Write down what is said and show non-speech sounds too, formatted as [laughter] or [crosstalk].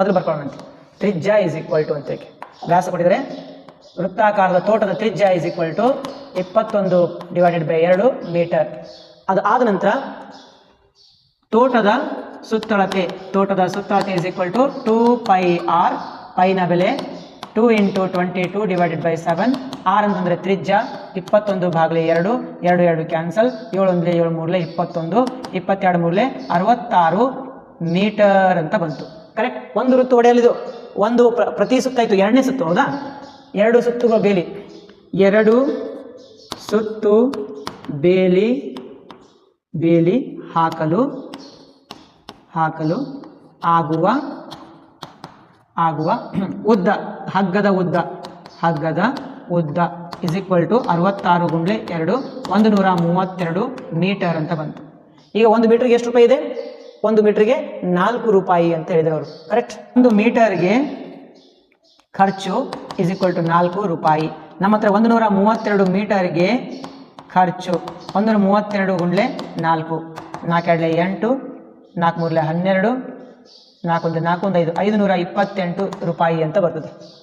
ಮೊದಲು ಬರ್ಕೊಳ್ಳೋಣ ತ್ರಿಜ್ಯ ಇಸ್ ಈಕ್ವಲ್ ಟು ಅಂತ ವ್ಯಾಸ ಕೊಟ್ಟಿದ್ದಾರೆ. ವೃತ್ತಾಕಾರದ ತೋಟದ ತ್ರಿಜ್ಯ ಇಸ್ ಈಕ್ವಲ್ ಟು ಇಪ್ಪತ್ತೊಂದು ಡಿವೈಡೆಡ್ ಬೈ ಎರಡು ಮೀಟರ್ ಅದು ಆದ ನಂತರ ತೋಟದ ಸುತ್ತಳತೆ ತೋಟದ ಸುತ್ತಳತೆ is equal to two pi r ಪೈನ ಬೆಲೆ two into twenty two divided by seven r ಅಂತಂದರೆ ತ್ರಿಜ್ಯ, ಇಪ್ಪತ್ತೊಂದು ಭಾಗಲೇ ಎರಡು ಎರಡು ಎರಡು ಕ್ಯಾನ್ಸಲ್, ಏಳು ಅಂದರೆ ಏಳು ಮೂರಲೆ ಇಪ್ಪತ್ತೊಂದು, ಇಪ್ಪತ್ತೆರಡು ಮೂರಲೆ ಅರವತ್ತಾರು ಮೀಟರ್ ಅಂತ ಬಂತು. ಕರೆಕ್ಟ್ ಒಂದು ಋತು ಹೊಡೆಯಲಿದು ಒಂದು ಪ್ರ- ಪ್ರತಿ ಸುತ್ತಾಯಿತು. ಎರಡನೇ ಸುತ್ತು, ಹೌದಾ? ಎರಡು ಸುತ್ತುಗಳ ಬೇಲಿ. ಎರಡು ಸುತ್ತು ಬೇಲಿ ಬೇಲಿ ಹಾಕಲು ಹಾಕಲು ಆಗುವ ಆಗುವ [clears throat] ಉದ್ದ, ಹಗ್ಗದ ಉದ್ದ ಹಗ್ಗದ ಉದ್ದ ಇಸ್ ಈಕ್ವಲ್ ಟು ಅರವತ್ತಾರು ಗುಂಡ್ಲೆ ಎರಡು, ಒಂದು ನೂರ ಮೂವತ್ತೆರಡು ಮೀಟರ್ ಅಂತ ಬಂತು. ಈಗ ಒಂದು ಮೀಟರ್ಗೆ ಎಷ್ಟು ರೂಪಾಯಿ ಇದೆ? ಒಂದು ಮೀಟರ್ಗೆ ನಾಲ್ಕು ರೂಪಾಯಿ ಅಂತ ಹೇಳಿದ್ರು ಅವರು. ಕರೆಕ್ಟ್ ಒಂದು ಮೀಟರ್ಗೆ ಖರ್ಚು ಇಸ್ ಈಕ್ವಲ್ ಟು ನಾಲ್ಕು ರೂಪಾಯಿ. ನಮ್ಮ ಹತ್ರ ಒಂದು ನೂರ ಮೂವತ್ತೆರಡು ಮೀಟರ್ಗೆ ಖರ್ಚು. ಒಂದು ನೂರ ಮೂವತ್ತೆರಡು ಗುಂಡ್ಲೆ ನಾಲ್ಕು. ನಾಲ್ಕೆರಡಲೆ ಎಂಟು ನಾಲ್ಕು ಮೂರಲೆ ಹನ್ನೆರಡು ನಾಲ್ಕೊಂದು ನಾಲ್ಕೊಂದು ಐದು ಐದು ನೂರ ಇಪ್ಪತ್ತೆಂಟು ರೂಪಾಯಿ ಅಂತ ಬರ್ತದೆ.